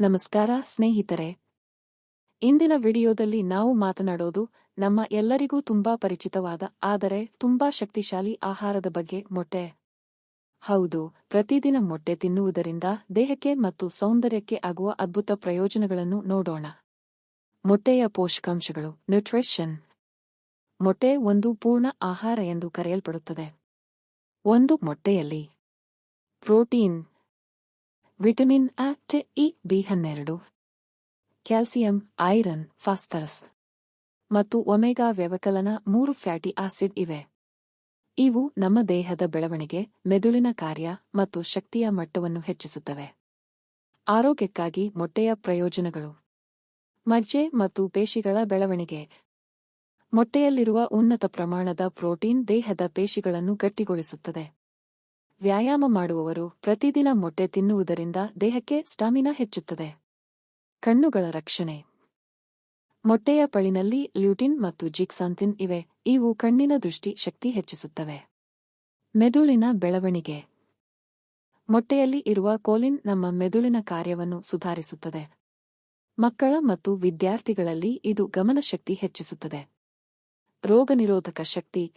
ನಮಸ್ಕಾರ, ಸ್ನೇಹಿತರೆ. ಇಂದಿನ ವಿಡಿಯೋದಲ್ಲಿ ನಾವು ಮಾತನಾಡೋದು ನಮ್ಮ ಎಲ್ಲರಿಗೂ ತುಂಬಾ ಪರಿಚಿತವಾದ, ಆದರೆ ತುಂಬಾ ಶಕ್ತಿಶಾಲಿ ಆಹಾರದ ಬಗ್ಗೆ ಮೊಟ್ಟೆ. ಹೌದು, ಪ್ರತಿದಿನ ಮೊಟ್ಟೆ ತಿನ್ನುವುದರಿಂದ ದೇಹಕ್ಕೆ ಮತ್ತು ಸೌಂದರ್ಯಕ್ಕೆ ಆಗುವ ಅದ್ಭುತ ಪ್ರಯೋಜನಗಳನ್ನು ನೋಡೋಣ. ಮೊಟ್ಟೆಯ ಪೋಷಕಾಂಶಗಳು, ನ್ಯೂಟ್ರಿಷನ್. ಮೊಟ್ಟೆ ಒಂದು ಪೂರ್ಣ ಆಹಾರ ಎಂದು ಕರೆಯಲ್ಪಡುತ್ತದೆ. ಒಂದು ಮೊಟ್ಟೆಯಲ್ಲಿ protein vitamin A E B ಹನ್ನೆರಡು, ಕ್ಯಾಲ್ಸಿಯಂ, ಐರನ್, ಫಾಸ್ಫರಸ್ ಮತ್ತು ಒಮೆಗಾ ವ್ಯವಕಲನ ಮೂರು ಫ್ಯಾಟಿ ಆಸಿಡ್ ಇವೆ. ಇವು ನಮ್ಮ ದೇಹದ ಬೆಳವಣಿಗೆ, ಮೆದುಳಿನ ಕಾರ್ಯ ಮತ್ತು ಶಕ್ತಿಯ ಮಟ್ಟವನ್ನು ಹೆಚ್ಚಿಸುತ್ತವೆ. ಆರೋಗ್ಯಕ್ಕಾಗಿ ಮೊಟ್ಟೆಯ ಪ್ರಯೋಜನಗಳು. ಮಜ್ಜೆ ಮತ್ತು ಪೇಶಿಗಳ ಬೆಳವಣಿಗೆ. ಮೊಟ್ಟೆಯಲ್ಲಿರುವ ಉನ್ನತ ಪ್ರಮಾಣದ ಪ್ರೋಟೀನ್ ದೇಹದ ಪೇಶಿಗಳನ್ನು ಗಟ್ಟಿಗೊಳಿಸುತ್ತದೆ. ವ್ಯಾಯಾಮ ಮಾಡುವವರು ಪ್ರತಿದಿನ ಮೊಟ್ಟೆ ತಿನ್ನುವುದರಿಂದ ದೇಹಕ್ಕೆ ಸ್ಟಾಮಿನಾ ಹೆಚ್ಚುತ್ತದೆ. ಕಣ್ಣುಗಳ ರಕ್ಷಣೆ. ಮೊಟ್ಟೆಯ ಪಳಿನಲ್ಲಿ ಲ್ಯೂಟಿನ್ ಮತ್ತು ಜಿಕ್ಸಾಂತಿನ್ ಇವೆ, ಇವು ಕಣ್ಣಿನ ದೃಷ್ಟಿ ಶಕ್ತಿ ಹೆಚ್ಚಿಸುತ್ತವೆ. ಮೆದುಳಿನ ಬೆಳವಣಿಗೆ. ಮೊಟ್ಟೆಯಲ್ಲಿ ಇರುವ ಕೋಲಿನ್ ನಮ್ಮ ಮೆದುಳಿನ ಕಾರ್ಯವನ್ನು ಸುಧಾರಿಸುತ್ತದೆ. ಮಕ್ಕಳ ಮತ್ತು ವಿದ್ಯಾರ್ಥಿಗಳಲ್ಲಿ ಇದು ಗಮನಶಕ್ತಿ ಹೆಚ್ಚಿಸುತ್ತದೆ. ರೋಗನಿರೋಧಕ ಶಕ್ತಿ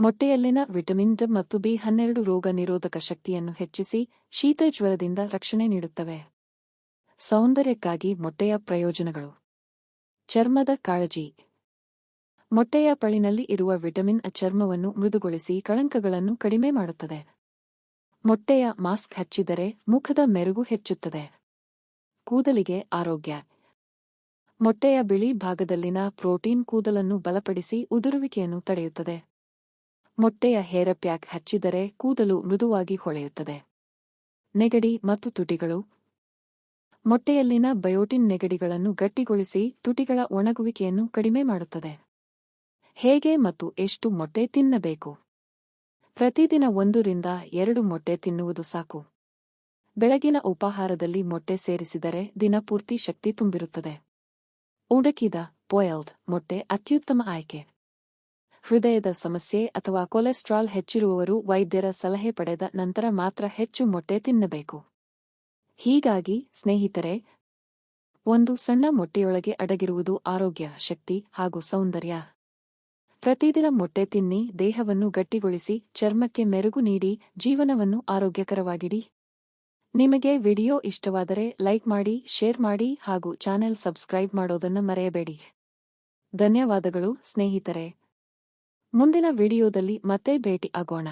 ಮೊಟ್ಟೆಯಲ್ಲಿನ ವಿಟಮಿನ್ ಡ ಮತ್ತು ಬಿ ಹನ್ನೆರಡು ರೋಗ ನಿರೋಧಕ ಶಕ್ತಿಯನ್ನು ಹೆಚ್ಚಿಸಿ ಶೀತ ಜ್ವರದಿಂದ ರಕ್ಷಣೆ ನೀಡುತ್ತವೆ. ಸೌಂದರ್ಯಕ್ಕಾಗಿ ಮೊಟ್ಟೆಯ ಪ್ರಯೋಜನಗಳು. ಚರ್ಮದ ಕಾಳಜಿ. ಮೊಟ್ಟೆಯ ಪಳಿನಲ್ಲಿ ಇರುವ ವಿಟಮಿನ್ ಚರ್ಮವನ್ನು ಮೃದುಗೊಳಿಸಿ ಕಳಂಕಗಳನ್ನು ಕಡಿಮೆ ಮಾಡುತ್ತದೆ. ಮೊಟ್ಟೆಯ ಮಾಸ್ಕ್ ಹಚ್ಚಿದರೆ ಮುಖದ ಮೆರುಗು ಹೆಚ್ಚುತ್ತದೆ. ಕೂದಲಿಗೆ ಆರೋಗ್ಯ. ಮೊಟ್ಟೆಯ ಬಿಳಿ ಭಾಗದಲ್ಲಿನ ಪ್ರೋಟೀನ್ ಕೂದಲನ್ನು ಬಲಪಡಿಸಿ ಉದುರುವಿಕೆಯನ್ನು ತಡೆಯುತ್ತದೆ. ಮೊಟ್ಟೆಯ ಹೇರ ಪ್ಯಾಕ್ ಹಚ್ಚಿದರೆ ಕೂದಲು ಮೃದುವಾಗಿ ಹೊಳೆಯುತ್ತದೆ. ನೆಗಡಿ ಮತ್ತು ತುಟಿಗಳು. ಮೊಟ್ಟೆಯಲ್ಲಿನ ಬಯೋಟಿನ್ ನೆಗಡಿಗಳನ್ನು ಗಟ್ಟಿಗೊಳಿಸಿ ತುಟಿಗಳ ಒಣಗುವಿಕೆಯನ್ನು ಕಡಿಮೆ ಮಾಡುತ್ತದೆ. ಹೇಗೆ ಮತ್ತು ಎಷ್ಟು ಮೊಟ್ಟೆ ತಿನ್ನಬೇಕು? ಪ್ರತಿದಿನ ಒಂದರಿಂದ ಎರಡು ಮೊಟ್ಟೆ ತಿನ್ನುವುದು ಸಾಕು. ಬೆಳಗಿನ ಉಪಾಹಾರದಲ್ಲಿ ಮೊಟ್ಟೆ ಸೇರಿಸಿದರೆ ದಿನಪೂರ್ತಿ ಶಕ್ತಿ ತುಂಬಿರುತ್ತದೆ. ಉಡಕಿದ, ಪೊಯಲ್ಡ್ ಮೊಟ್ಟೆ ಅತ್ಯುತ್ತಮ ಆಯ್ಕೆ. ಹೃದಯದ ಸಮಸ್ಯೆ ಅಥವಾ ಕೊಲೆಸ್ಟ್ರಾಲ್ ಹೆಚ್ಚಿರುವವರು ವೈದ್ಯರ ಸಲಹೆ ಪಡೆದ ನಂತರ ಮಾತ್ರ ಹೆಚ್ಚು ಮೊಟ್ಟೆ ತಿನ್ನಬೇಕು. ಹೀಗಾಗಿ, ಸ್ನೇಹಿತರೆ, ಒಂದು ಸಣ್ಣ ಮೊಟ್ಟೆಯೊಳಗೆ ಅಡಗಿರುವುದು ಆರೋಗ್ಯ, ಶಕ್ತಿ ಹಾಗೂ ಸೌಂದರ್ಯ. ಪ್ರತಿದಿನ ಮೊಟ್ಟೆ ತಿನ್ನಿ, ದೇಹವನ್ನು ಗಟ್ಟಿಗೊಳಿಸಿ, ಚರ್ಮಕ್ಕೆ ಮೆರುಗು ನೀಡಿ, ಜೀವನವನ್ನು ಆರೋಗ್ಯಕರವಾಗಿಡಿ. ನಿಮಗೆ ವಿಡಿಯೋ ಇಷ್ಟವಾದರೆ ಲೈಕ್ ಮಾಡಿ, ಶೇರ್ ಮಾಡಿ ಹಾಗೂ ಚಾನೆಲ್ ಸಬ್ಸ್ಕ್ರೈಬ್ ಮಾಡೋದನ್ನು ಮರೆಯಬೇಡಿ. ಧನ್ಯವಾದಗಳು, ಸ್ನೇಹಿತರೆ. ಮುಂದಿನ ವಿಡಿಯೋದಲ್ಲಿ ಮತ್ತೆ ಭೇಟಿ ಆಗೋಣ.